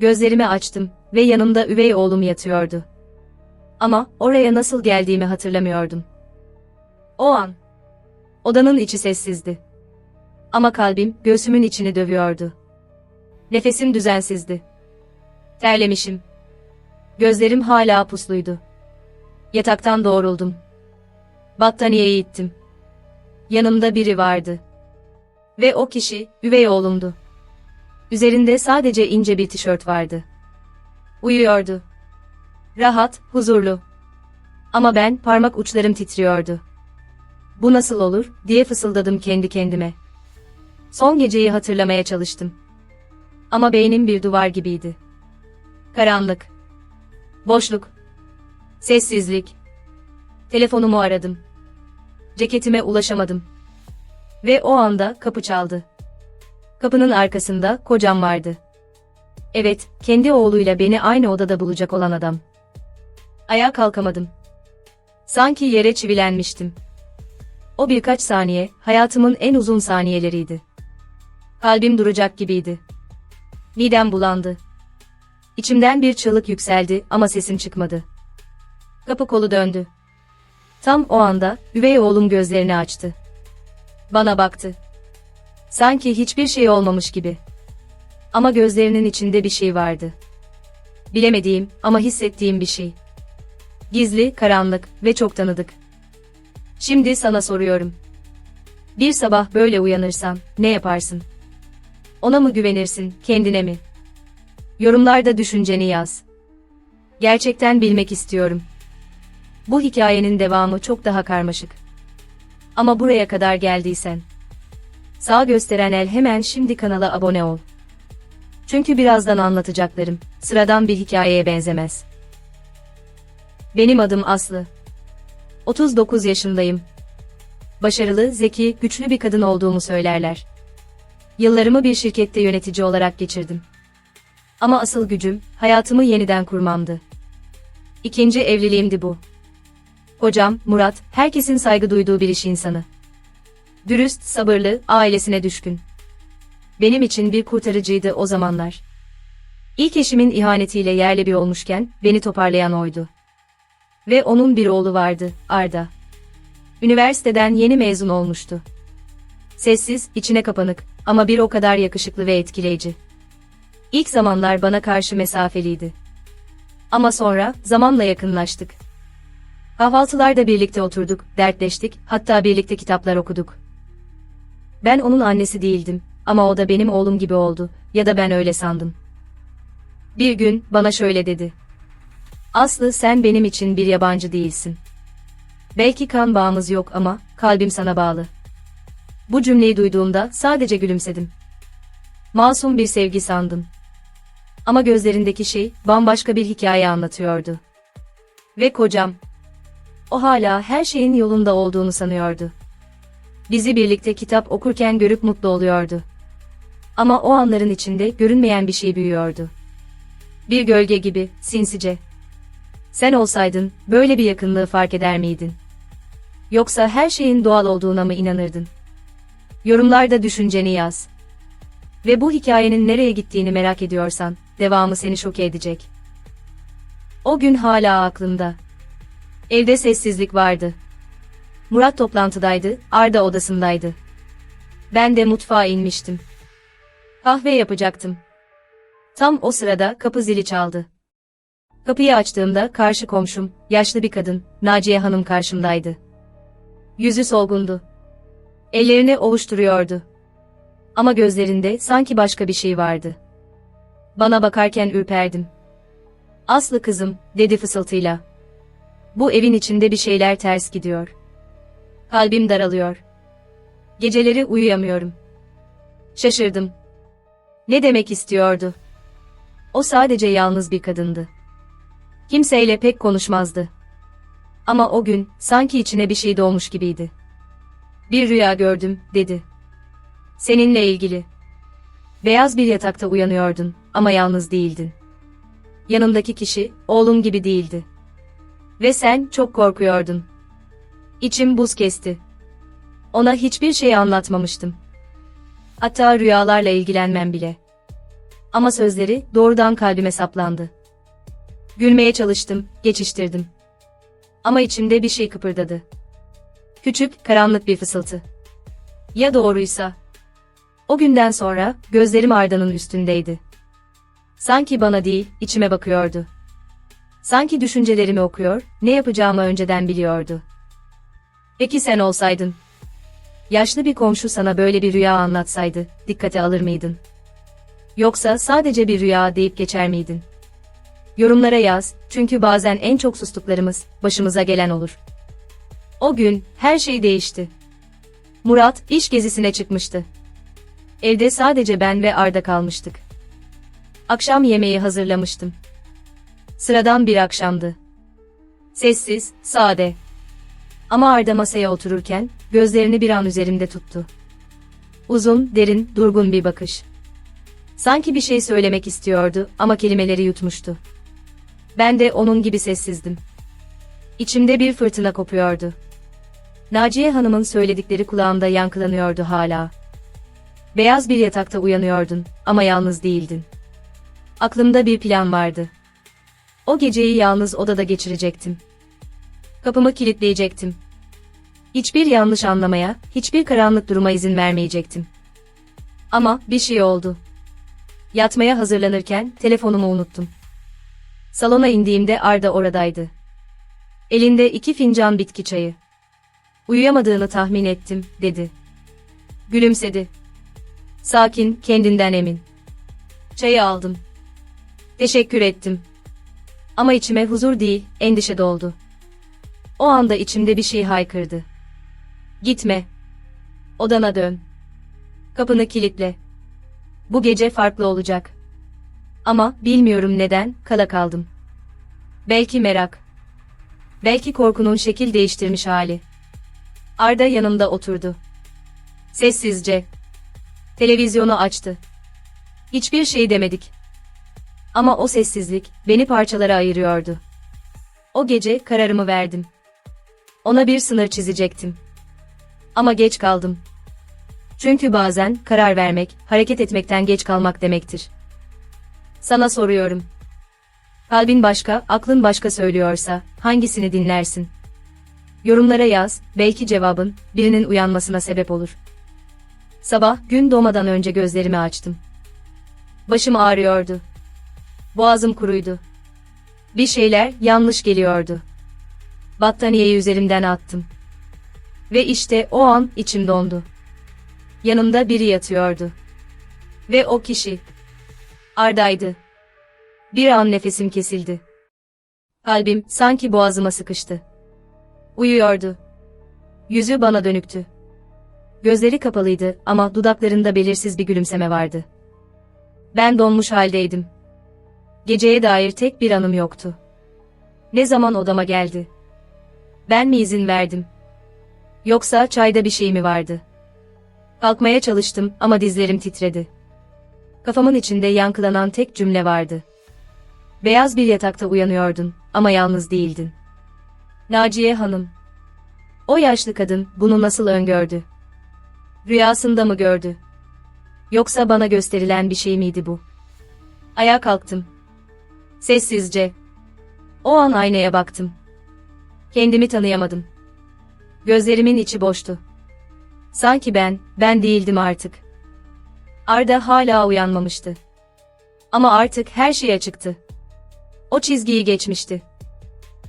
Gözlerimi açtım ve yanımda üvey oğlum yatıyordu. Ama oraya nasıl geldiğimi hatırlamıyordum. O an odanın içi sessizdi. Ama kalbim göğsümün içini dövüyordu. Nefesim düzensizdi. Terlemişim. Gözlerim hala pusluydu. Yataktan doğruldum. Battaniyeyi ittim. Yanımda biri vardı. Ve o kişi üvey oğlumdu. Üzerinde sadece ince bir tişört vardı. Uyuyordu. Rahat, huzurlu. Ama ben parmak uçlarım titriyordu. Bu nasıl olur diye fısıldadım kendi kendime. Son geceyi hatırlamaya çalıştım. Ama beynim bir duvar gibiydi. Karanlık. Boşluk. Sessizlik. Telefonumu aradım. Ceketime ulaşamadım. Ve o anda kapı çaldı. Kapının arkasında kocam vardı. Evet, kendi oğluyla beni aynı odada bulacak olan adam. Ayağa kalkamadım. Sanki yere çivilenmiştim. O birkaç saniye, hayatımın en uzun saniyeleriydi. Kalbim duracak gibiydi. Midem bulandı. İçimden bir çığlık yükseldi ama sesim çıkmadı. Kapı kolu döndü. Tam o anda, üvey oğlum gözlerini açtı. Bana baktı. Sanki hiçbir şey olmamış gibi. Ama gözlerinin içinde bir şey vardı. Bilemediğim ama hissettiğim bir şey. Gizli, karanlık ve çok tanıdık. Şimdi sana soruyorum. Bir sabah böyle uyanırsan ne yaparsın? Ona mı güvenirsin, kendine mi? Yorumlarda düşünceni yaz. Gerçekten bilmek istiyorum. Bu hikayenin devamı çok daha karmaşık. Ama buraya kadar geldiysen, sağ gösteren el hemen şimdi kanala abone ol. Çünkü birazdan anlatacaklarım, sıradan bir hikayeye benzemez. Benim adım Aslı. 39 yaşındayım. Başarılı, zeki, güçlü bir kadın olduğumu söylerler. Yıllarımı bir şirkette yönetici olarak geçirdim. Ama asıl gücüm, hayatımı yeniden kurmamdı. İkinci evliliğimdi bu. Kocam, Murat, herkesin saygı duyduğu bir iş insanı. Dürüst, sabırlı, ailesine düşkün. Benim için bir kurtarıcıydı o zamanlar. İlk eşimin ihanetiyle yerle bir olmuşken, beni toparlayan oydu. Ve onun bir oğlu vardı, Arda. Üniversiteden yeni mezun olmuştu. Sessiz, içine kapanık ama bir o kadar yakışıklı ve etkileyici. İlk zamanlar bana karşı mesafeliydi. Ama sonra, zamanla yakınlaştık. Kahvaltılarda birlikte oturduk, dertleştik, hatta birlikte kitaplar okuduk. Ben onun annesi değildim ama o da benim oğlum gibi oldu ya da ben öyle sandım. Bir gün bana şöyle dedi. Aslı sen benim için bir yabancı değilsin. Belki kan bağımız yok ama kalbim sana bağlı. Bu cümleyi duyduğumda sadece gülümsedim. Masum bir sevgi sandım. Ama gözlerindeki şey bambaşka bir hikaye anlatıyordu. Ve kocam, o hala her şeyin yolunda olduğunu sanıyordu. Bizi birlikte kitap okurken görüp mutlu oluyordu. Ama o anların içinde görünmeyen bir şey büyüyordu. Bir gölge gibi, sinsice. Sen olsaydın, böyle bir yakınlığı fark eder miydin? Yoksa her şeyin doğal olduğuna mı inanırdın? Yorumlarda düşünceni yaz. Ve bu hikayenin nereye gittiğini merak ediyorsan, devamı seni şok edecek. O gün hala aklımda. Evde sessizlik vardı. Murat toplantıdaydı, Arda odasındaydı. Ben de mutfağa inmiştim. Kahve yapacaktım. Tam o sırada kapı zili çaldı. Kapıyı açtığımda karşı komşum, yaşlı bir kadın, Naciye Hanım karşımdaydı. Yüzü solgundu. Ellerini ovuşturuyordu. Ama gözlerinde sanki başka bir şey vardı. Bana bakarken ürperdim. Aslı kızım, dedi fısıltıyla. Bu evin içinde bir şeyler ters gidiyor. Kalbim daralıyor. Geceleri uyuyamıyorum. Şaşırdım. Ne demek istiyordu? O sadece yalnız bir kadındı. Kimseyle pek konuşmazdı. Ama o gün sanki içine bir şey doğmuş gibiydi. Bir rüya gördüm, dedi. Seninle ilgili. Beyaz bir yatakta uyanıyordun ama yalnız değildin. Yanındaki kişi oğlum gibi değildi. Ve sen çok korkuyordun. İçim buz kesti. Ona hiçbir şey anlatmamıştım. Hatta rüyalarla ilgilenmem bile. Ama sözleri doğrudan kalbime saplandı. Gülmeye çalıştım, geçiştirdim. Ama içimde bir şey kıpırdadı. Küçük, karanlık bir fısıltı. Ya doğruysa? O günden sonra gözlerim Arda'nın üstündeydi. Sanki bana değil, içime bakıyordu. Sanki düşüncelerimi okuyor, ne yapacağımı önceden biliyordu. Peki sen olsaydın? Yaşlı bir komşu sana böyle bir rüya anlatsaydı, dikkate alır mıydın? Yoksa sadece bir rüya deyip geçer miydin? Yorumlara yaz, çünkü bazen en çok sustuklarımız, başımıza gelen olur. O gün, her şey değişti. Murat, iş gezisine çıkmıştı. Evde sadece ben ve Arda kalmıştık. Akşam yemeği hazırlamıştım. Sıradan bir akşamdı. Sessiz, sade. Ama Arda masaya otururken, gözlerini bir an üzerimde tuttu. Uzun, derin, durgun bir bakış. Sanki bir şey söylemek istiyordu ama kelimeleri yutmuştu. Ben de onun gibi sessizdim. İçimde bir fırtına kopuyordu. Naciye Hanım'ın söyledikleri kulağımda yankılanıyordu hala. Beyaz bir yatakta uyanıyordun ama yalnız değildin. Aklımda bir plan vardı. O geceyi yalnız odada geçirecektim. Kapımı kilitleyecektim. Hiçbir yanlış anlamaya, hiçbir karanlık duruma izin vermeyecektim. Ama bir şey oldu. Yatmaya hazırlanırken telefonumu unuttum. Salona indiğimde Arda oradaydı. Elinde iki fincan bitki çayı. Uyuyamadığını tahmin ettim, dedi. Gülümsedi. Sakin, kendinden emin. Çayı aldım. Teşekkür ettim. Ama içime huzur değil, endişe doldu. O anda içimde bir şey haykırdı. Gitme. Odana dön. Kapını kilitle. Bu gece farklı olacak. Ama bilmiyorum neden kala kaldım. Belki merak. Belki korkunun şekil değiştirmiş hali. Arda yanımda oturdu. Sessizce. Televizyonu açtı. Hiçbir şey demedik. Ama o sessizlik beni parçalara ayırıyordu. O gece kararımı verdim. Ona bir sınır çizecektim. Ama geç kaldım. Çünkü bazen karar vermek, hareket etmekten geç kalmak demektir. Sana soruyorum. Kalbin başka, aklın başka söylüyorsa hangisini dinlersin? Yorumlara yaz, belki cevabın birinin uyanmasına sebep olur. Sabah gün doğmadan önce gözlerimi açtım. Başım ağrıyordu. Boğazım kuruydu. Bir şeyler yanlış geliyordu. Battaniyeyi üzerimden attım. Ve işte o an içim dondu. Yanımda biri yatıyordu. Ve o kişi Arda'ydı. Bir an nefesim kesildi. Kalbim sanki boğazıma sıkıştı. Uyuyordu. Yüzü bana dönüktü. Gözleri kapalıydı ama dudaklarında belirsiz bir gülümseme vardı. Ben donmuş haldeydim. Geceye dair tek bir anım yoktu. Ne zaman odama geldi? Ben mi izin verdim? Yoksa çayda bir şey mi vardı? Kalkmaya çalıştım ama dizlerim titredi. Kafamın içinde yankılanan tek cümle vardı. Beyaz bir yatakta uyanıyordun ama yalnız değildin. Naciye Hanım. O yaşlı kadın bunu nasıl öngördü? Rüyasında mı gördü? Yoksa bana gösterilen bir şey miydi bu? Ayağa kalktım. Sessizce. O an aynaya baktım. Kendimi tanıyamadım. Gözlerimin içi boştu. Sanki ben, ben değildim artık. Arda hala uyanmamıştı. Ama artık her şey açıktı. O çizgiyi geçmişti.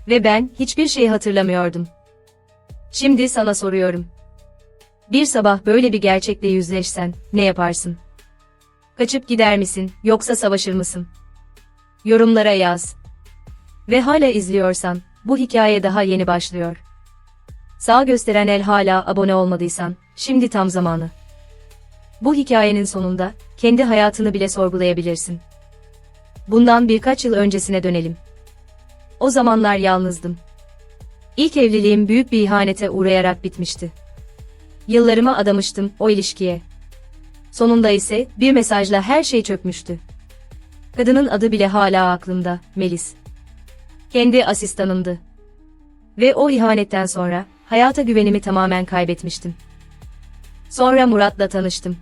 Ve ben hiçbir şey hatırlamıyordum. Şimdi sana soruyorum. Bir sabah böyle bir gerçekle yüzleşsen ne yaparsın? Kaçıp gider misin yoksa savaşır mısın? Yorumlara yaz. Ve hala izliyorsan bu hikaye daha yeni başlıyor. Sağ gösteren el hala abone olmadıysan şimdi tam zamanı. Bu hikayenin sonunda kendi hayatını bile sorgulayabilirsin. Bundan birkaç yıl öncesine dönelim. O zamanlar yalnızdım. İlk evliliğim büyük bir ihanete uğrayarak bitmişti. Yıllarımı adamıştım o ilişkiye. Sonunda ise bir mesajla her şey çökmüştü. Kadının adı bile hala aklımda, Melis. Kendi asistanımdı. Ve o ihanetten sonra hayata güvenimi tamamen kaybetmiştim. Sonra Murat'la tanıştım.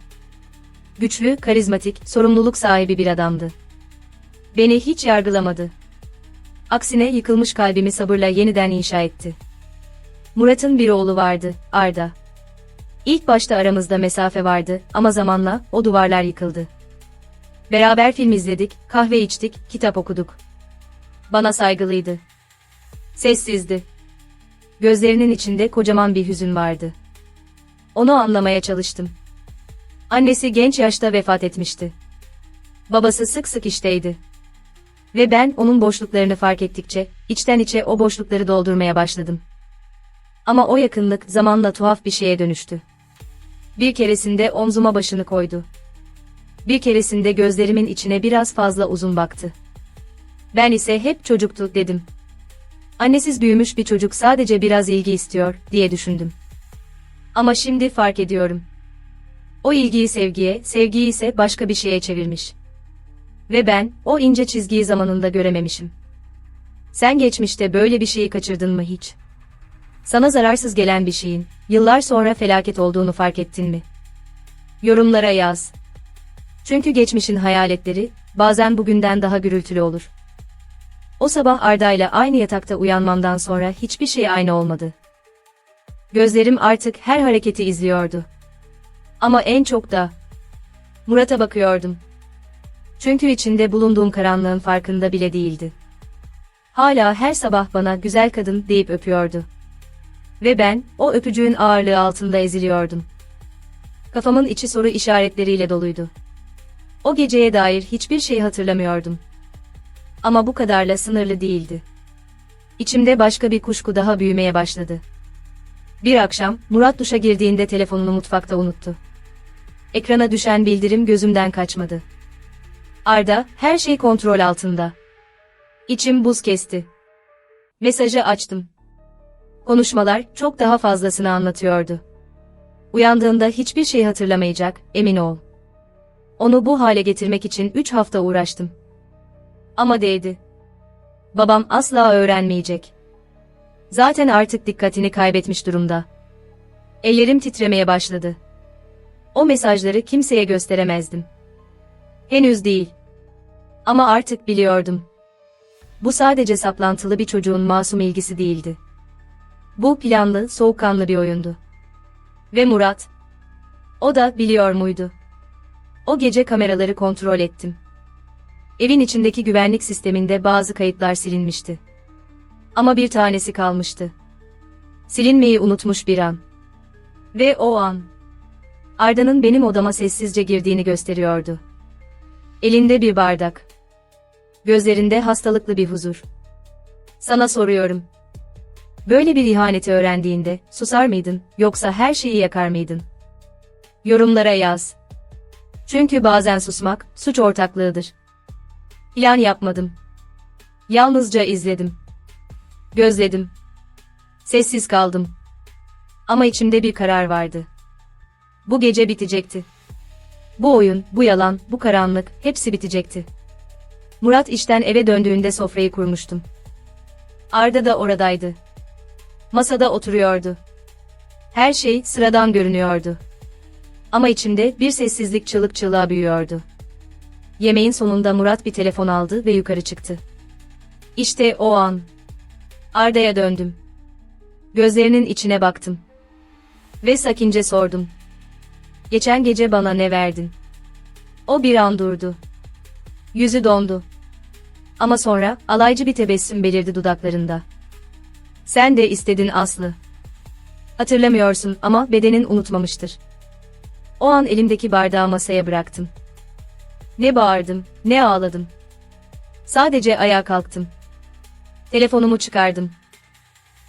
güçlü, karizmatik, sorumluluk sahibi bir adamdı. Beni hiç yargılamadı. Aksine yıkılmış kalbimi sabırla yeniden inşa etti. Murat'ın bir oğlu vardı, Arda. İlk başta aramızda mesafe vardı ama zamanla o duvarlar yıkıldı. Beraber film izledik, kahve içtik, kitap okuduk. Bana saygılıydı. Sessizdi. Gözlerinin içinde kocaman bir hüzün vardı. Onu anlamaya çalıştım. Annesi genç yaşta vefat etmişti. Babası sık sık işteydi. Ve ben onun boşluklarını fark ettikçe, içten içe o boşlukları doldurmaya başladım. Ama o yakınlık zamanla tuhaf bir şeye dönüştü. Bir keresinde omzuma başını koydu. Bir keresinde gözlerimin içine biraz fazla uzun baktı. Ben ise hep çocuktu dedim. Annesiz büyümüş bir çocuk sadece biraz ilgi istiyor diye düşündüm. Ama şimdi fark ediyorum. O ilgiyi sevgiye, sevgiyi ise başka bir şeye çevirmiş. Ve ben, o ince çizgiyi zamanında görememişim. Sen geçmişte böyle bir şeyi kaçırdın mı hiç? Sana zararsız gelen bir şeyin, yıllar sonra felaket olduğunu fark ettin mi? Yorumlara yaz. Çünkü geçmişin hayaletleri, bazen bugünden daha gürültülü olur. O sabah Arda ile aynı yatakta uyanmamdan sonra hiçbir şey aynı olmadı. Gözlerim artık her hareketi izliyordu. Ama en çok da Murat'a bakıyordum. Çünkü içinde bulunduğum karanlığın farkında bile değildi. Hala her sabah bana güzel kadın deyip öpüyordu. Ve ben, o öpücüğün ağırlığı altında eziliyordum. Kafamın içi soru işaretleriyle doluydu. O geceye dair hiçbir şey hatırlamıyordum. Ama bu kadarla sınırlı değildi. İçimde başka bir kuşku daha büyümeye başladı. Bir akşam, Murat duşa girdiğinde telefonunu mutfakta unuttu. Ekrana düşen bildirim gözümden kaçmadı. Arda, her şey kontrol altında. İçim buz kesti. Mesajı açtım. Konuşmalar çok daha fazlasını anlatıyordu. Uyandığında hiçbir şey hatırlamayacak, emin ol. Onu bu hale getirmek için üç hafta uğraştım. Ama değdi. Babam asla öğrenmeyecek. Zaten artık dikkatini kaybetmiş durumda. Ellerim titremeye başladı. O mesajları kimseye gösteremezdim. Henüz değil. Ama artık biliyordum. Bu sadece saplantılı bir çocuğun masum ilgisi değildi. Bu planlı, soğukkanlı bir oyundu. Ve Murat. O da biliyor muydu? O gece kameraları kontrol ettim. Evin içindeki güvenlik sisteminde bazı kayıtlar silinmişti. Ama bir tanesi kalmıştı. Silinmeyi unutmuş bir an. Ve o an. Arda'nın benim odama sessizce girdiğini gösteriyordu. Elinde bir bardak. Gözlerinde hastalıklı bir huzur. Sana soruyorum. Böyle bir ihaneti öğrendiğinde susar mıydın yoksa her şeyi yakar mıydın? Yorumlara yaz. Çünkü bazen susmak suç ortaklığıdır. Plan yapmadım. Yalnızca izledim. Gözledim. Sessiz kaldım. Ama içimde bir karar vardı. Bu gece bitecekti. Bu oyun, bu yalan, bu karanlık, hepsi bitecekti. Murat işten eve döndüğünde sofrayı kurmuştum. Arda da oradaydı. Masada oturuyordu. Her şey sıradan görünüyordu. Ama içimde bir sessizlik çığlık çığlığa büyüyordu. Yemeğin sonunda Murat bir telefon aldı ve yukarı çıktı. İşte o an. Arda'ya döndüm. Gözlerinin içine baktım. Ve sakince sordum. Geçen gece bana ne verdin? O bir an durdu. Yüzü dondu. Ama sonra alaycı bir tebessüm belirdi dudaklarında. Sen de istedin Aslı. Hatırlamıyorsun ama bedenin unutmamıştır. O an elimdeki bardağı masaya bıraktım. Ne bağırdım, ne ağladım. Sadece ayağa kalktım. Telefonumu çıkardım.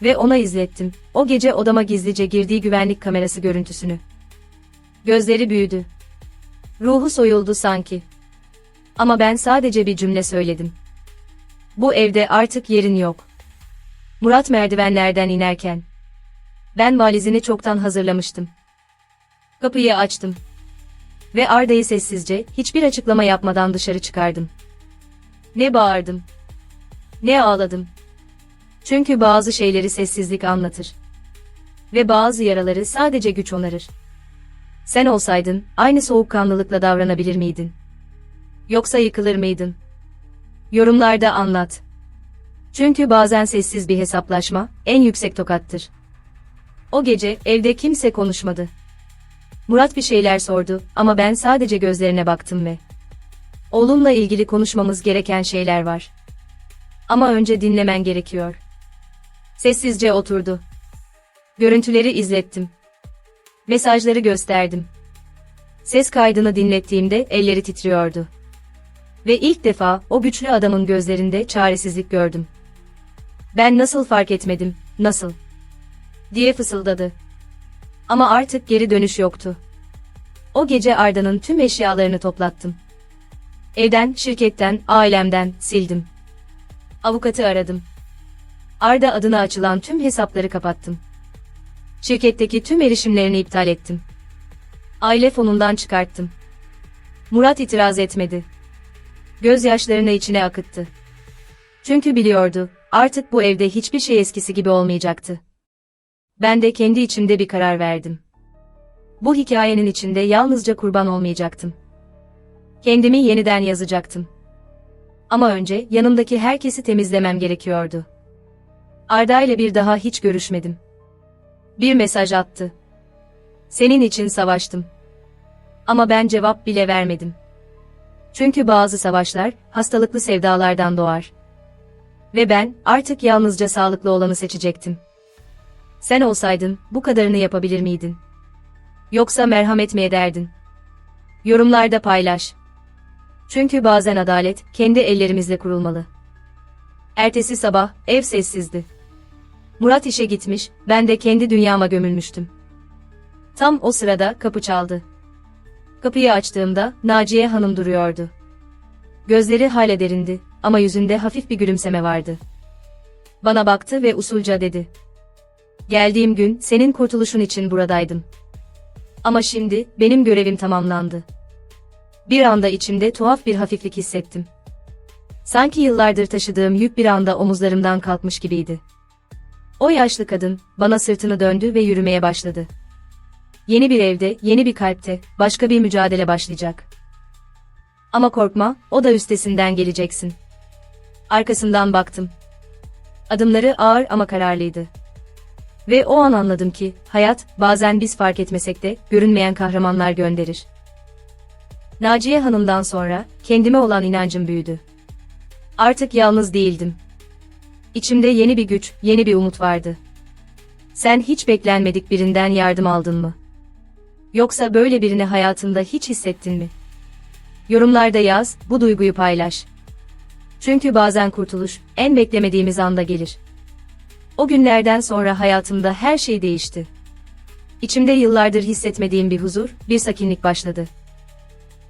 Ve ona izlettim. O gece odama gizlice girdiği güvenlik kamerası görüntüsünü. Gözleri büyüdü. Ruhu soyuldu sanki. Ama ben sadece bir cümle söyledim. Bu evde artık yerin yok. Murat merdivenlerden inerken. Ben valizini çoktan hazırlamıştım. Kapıyı açtım. Ve Arda'yı sessizce, hiçbir açıklama yapmadan dışarı çıkardım. Ne bağırdım. Ne ağladım. Çünkü bazı şeyleri sessizlik anlatır. Ve bazı yaraları sadece güç onarır. Sen olsaydın, aynı soğukkanlılıkla davranabilir miydin? Yoksa yıkılır mıydın? Yorumlarda anlat. Çünkü bazen sessiz bir hesaplaşma, en yüksek tokattır. O gece, evde kimse konuşmadı. Murat bir şeyler sordu, ama ben sadece gözlerine baktım ve... Oğlumla ilgili konuşmamız gereken şeyler var. Ama önce dinlemen gerekiyor. Sessizce oturdu. Görüntüleri izlettim. Mesajları gösterdim. Ses kaydını dinlettiğimde elleri titriyordu. Ve ilk defa o güçlü adamın gözlerinde çaresizlik gördüm. Ben nasıl fark etmedim, nasıl? diye fısıldadı. Ama artık geri dönüş yoktu. O gece Arda'nın tüm eşyalarını toplattım. Evden, şirketten, ailemden sildim. Avukatı aradım. Arda adına açılan tüm hesapları kapattım. Şirketteki tüm erişimlerini iptal ettim. Aile fonundan çıkarttım. Murat itiraz etmedi. Gözyaşlarını içine akıttı. Çünkü biliyordu, artık bu evde hiçbir şey eskisi gibi olmayacaktı. Ben de kendi içimde bir karar verdim. Bu hikayenin içinde yalnızca kurban olmayacaktım. Kendimi yeniden yazacaktım. Ama önce yanımdaki herkesi temizlemem gerekiyordu. Arda ile bir daha hiç görüşmedim. Bir mesaj attı. Senin için savaştım. Ama ben cevap bile vermedim. Çünkü bazı savaşlar hastalıklı sevdalardan doğar. Ve ben artık yalnızca sağlıklı olanı seçecektim. Sen olsaydın bu kadarını yapabilir miydin? Yoksa merhamet mi ederdin? Yorumlarda paylaş. Çünkü bazen adalet kendi ellerimizle kurulmalı. Ertesi sabah ev sessizdi. Murat işe gitmiş, ben de kendi dünyama gömülmüştüm. Tam o sırada kapı çaldı. Kapıyı açtığımda Naciye Hanım duruyordu. Gözleri hala derindi ama yüzünde hafif bir gülümseme vardı. Bana baktı ve usulca dedi. Geldiğim gün senin kurtuluşun için buradaydım. Ama şimdi benim görevim tamamlandı. Bir anda içimde tuhaf bir hafiflik hissettim. Sanki yıllardır taşıdığım yük bir anda omuzlarımdan kalkmış gibiydi. O yaşlı kadın bana sırtını döndü ve yürümeye başladı. Yeni bir evde, yeni bir kalpte, başka bir mücadele başlayacak. Ama korkma, o da üstesinden geleceksin. Arkasından baktım. Adımları ağır ama kararlıydı. Ve o an anladım ki, hayat, bazen biz fark etmesek de, görünmeyen kahramanlar gönderir. Naciye Hanım'dan sonra, kendime olan inancım büyüdü. Artık yalnız değildim. İçimde yeni bir güç, yeni bir umut vardı. Sen hiç beklenmedik birinden yardım aldın mı? Yoksa böyle birini hayatında hiç hissettin mi? Yorumlarda yaz, bu duyguyu paylaş. Çünkü bazen kurtuluş, en beklemediğimiz anda gelir. O günlerden sonra hayatımda her şey değişti. İçimde yıllardır hissetmediğim bir huzur, bir sakinlik başladı.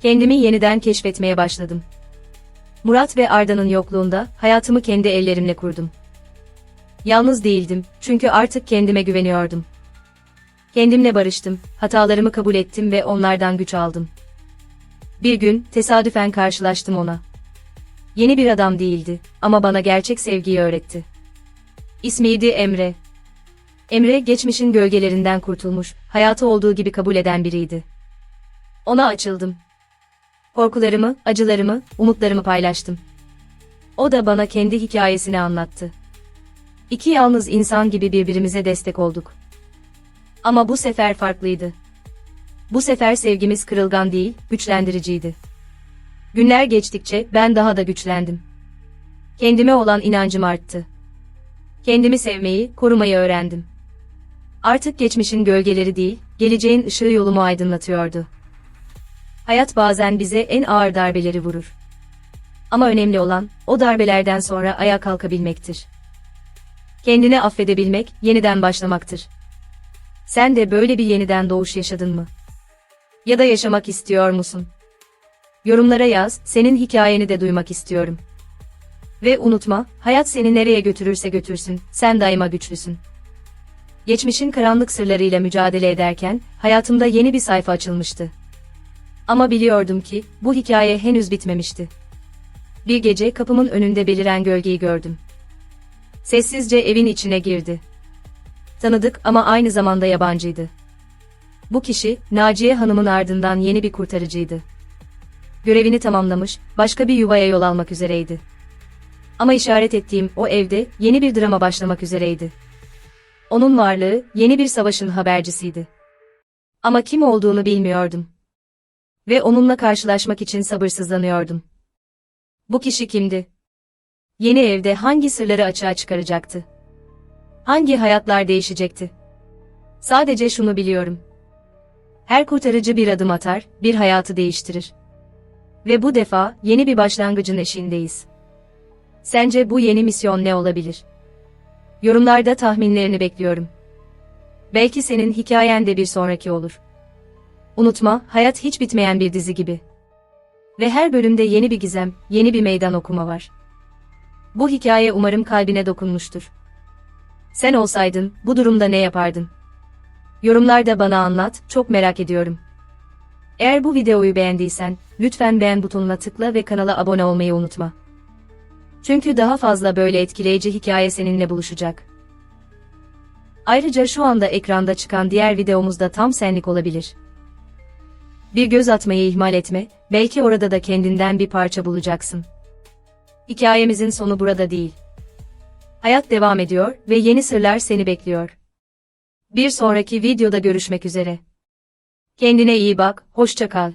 Kendimi yeniden keşfetmeye başladım. Murat ve Arda'nın yokluğunda hayatımı kendi ellerimle kurdum. Yalnız değildim çünkü artık kendime güveniyordum. Kendimle barıştım, hatalarımı kabul ettim ve onlardan güç aldım. Bir gün tesadüfen karşılaştım ona. Yeni bir adam değildi ama bana gerçek sevgiyi öğretti. İsmiydi Emre. Emre geçmişin gölgelerinden kurtulmuş, hayatı olduğu gibi kabul eden biriydi. Ona açıldım. Korkularımı, acılarımı, umutlarımı paylaştım. O da bana kendi hikayesini anlattı. İki yalnız insan gibi birbirimize destek olduk. Ama bu sefer farklıydı. Bu sefer sevgimiz kırılgan değil, güçlendiriciydi. Günler geçtikçe ben daha da güçlendim. Kendime olan inancım arttı. Kendimi sevmeyi, korumayı öğrendim. Artık geçmişin gölgeleri değil, geleceğin ışığı yolumu aydınlatıyordu. Hayat bazen bize en ağır darbeleri vurur. Ama önemli olan, o darbelerden sonra ayağa kalkabilmektir. Kendini affedebilmek, yeniden başlamaktır. Sen de böyle bir yeniden doğuş yaşadın mı? Ya da yaşamak istiyor musun? Yorumlara yaz, senin hikayeni de duymak istiyorum. Ve unutma, hayat seni nereye götürürse götürsün, sen daima güçlüsün. Geçmişin karanlık sırlarıyla mücadele ederken, hayatımda yeni bir sayfa açılmıştı. Ama biliyordum ki, bu hikaye henüz bitmemişti. Bir gece kapımın önünde beliren gölgeyi gördüm. Sessizce evin içine girdi. Tanıdık ama aynı zamanda yabancıydı. Bu kişi, Naciye Hanım'ın ardından yeni bir kurtarıcıydı. Görevini tamamlamış, başka bir yuvaya yol almak üzereydi. Ama işaret ettiğim o evde yeni bir drama başlamak üzereydi. Onun varlığı yeni bir savaşın habercisiydi. Ama kim olduğunu bilmiyordum. Ve onunla karşılaşmak için sabırsızlanıyordum. Bu kişi kimdi? Yeni evde hangi sırları açığa çıkaracaktı? Hangi hayatlar değişecekti? Sadece şunu biliyorum. Her kurtarıcı bir adım atar, bir hayatı değiştirir. Ve bu defa yeni bir başlangıcın eşiğindeyiz. Sence bu yeni misyon ne olabilir? Yorumlarda tahminlerini bekliyorum. Belki senin hikayen de bir sonraki olur. Unutma, hayat hiç bitmeyen bir dizi gibi. Ve her bölümde yeni bir gizem, yeni bir meydan okuma var. Bu hikaye umarım kalbine dokunmuştur. Sen olsaydın, bu durumda ne yapardın? Yorumlarda bana anlat, çok merak ediyorum. Eğer bu videoyu beğendiysen, lütfen beğen butonuna tıkla ve kanala abone olmayı unutma. Çünkü daha fazla böyle etkileyici hikaye seninle buluşacak. Ayrıca şu anda ekranda çıkan diğer videomuz da tam senlik olabilir. Bir göz atmayı ihmal etme, belki orada da kendinden bir parça bulacaksın. Hikayemizin sonu burada değil. Hayat devam ediyor ve yeni sırlar seni bekliyor. Bir sonraki videoda görüşmek üzere. Kendine iyi bak, hoşça kal.